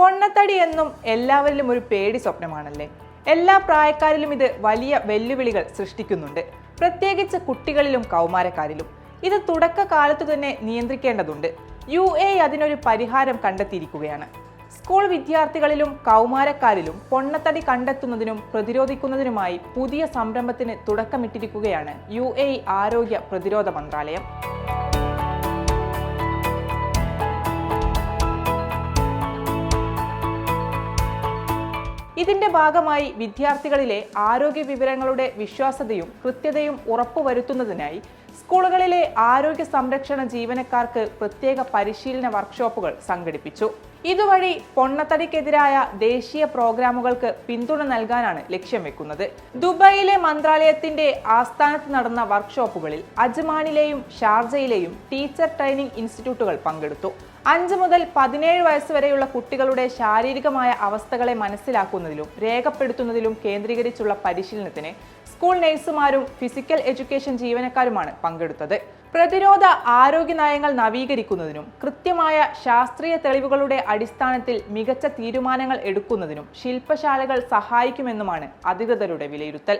പൊണ്ണത്തടി എന്നും എല്ലാവരിലും ഒരു പേടി സ്വപ്നമാണല്ലേ? എല്ലാ പ്രായക്കാരിലും ഇത് വലിയ വെല്ലുവിളികൾ സൃഷ്ടിക്കുന്നുണ്ട്. പ്രത്യേകിച്ച് കുട്ടികളിലും കൗമാരക്കാരിലും. ഇത് തുടക്കകാലത്തു തന്നെ നിയന്ത്രിക്കേണ്ടതുണ്ട്. യു എ അതിനൊരു പരിഹാരം കണ്ടെത്തിയിരിക്കുകയാണ്. സ്കൂൾ വിദ്യാർത്ഥികളിലും കൗമാരക്കാരിലും പൊണ്ണത്തടി കണ്ടെത്തുന്നതിനും പ്രതിരോധിക്കുന്നതിനുമായി പുതിയ സംരംഭത്തിന് തുടക്കമിട്ടിരിക്കുകയാണ് യു ആരോഗ്യ പ്രതിരോധ മന്ത്രാലയം. ഇതിന്റെ ഭാഗമായി വിദ്യാർത്ഥികളിലെ ആരോഗ്യ വിവരങ്ങളുടെ വിശ്വാസ്യതയും കൃത്യതയും ഉറപ്പുവരുത്തുന്നതിനായി സ്കൂളുകളിലെ ആരോഗ്യ സംരക്ഷണ ജീവനക്കാർക്ക് പ്രത്യേക പരിശീലന വർക്ക്ഷോപ്പുകൾ സംഘടിപ്പിച്ചു. ഇതുവഴി പൊണ്ണത്തടിക്കെതിരായ ദേശീയ പ്രോഗ്രാമുകൾക്ക് പിന്തുണ നൽകാനാണ് ലക്ഷ്യം വെക്കുന്നത്. ദുബായിലെ മന്ത്രാലയത്തിന്റെ ആസ്ഥാനത്ത് നടന്ന വർക്ക്ഷോപ്പുകളിൽ അജ്മാനിലെയും ഷാർജയിലെയും ടീച്ചർ ട്രെയിനിംഗ് ഇൻസ്റ്റിറ്റ്യൂട്ടുകൾ പങ്കെടുത്തു. അഞ്ച് മുതൽ പതിനേഴ് വയസ്സ് വരെയുള്ള കുട്ടികളുടെ ശാരീരികമായ അവസ്ഥകളെ മനസ്സിലാക്കുന്നതിലും രേഖപ്പെടുത്തുന്നതിലും കേന്ദ്രീകരിച്ചുള്ള പരിശീലനത്തിന് സ്കൂൾ നഴ്സുമാരും ഫിസിക്കൽ എഡ്യൂക്കേഷൻ ജീവനക്കാരുമാണ് പങ്കെടുത്തത്. പ്രതിരോധ ആരോഗ്യ നയങ്ങൾ നവീകരിക്കുന്നതിനും കൃത്യമായ ശാസ്ത്രീയ തെളിവുകളുടെ അടിസ്ഥാനത്തിൽ മികച്ച തീരുമാനങ്ങൾ എടുക്കുന്നതിനും ശില്പശാലകൾ സഹായിക്കുമെന്നുമാണ് അധികൃതരുടെ വിലയിരുത്തൽ.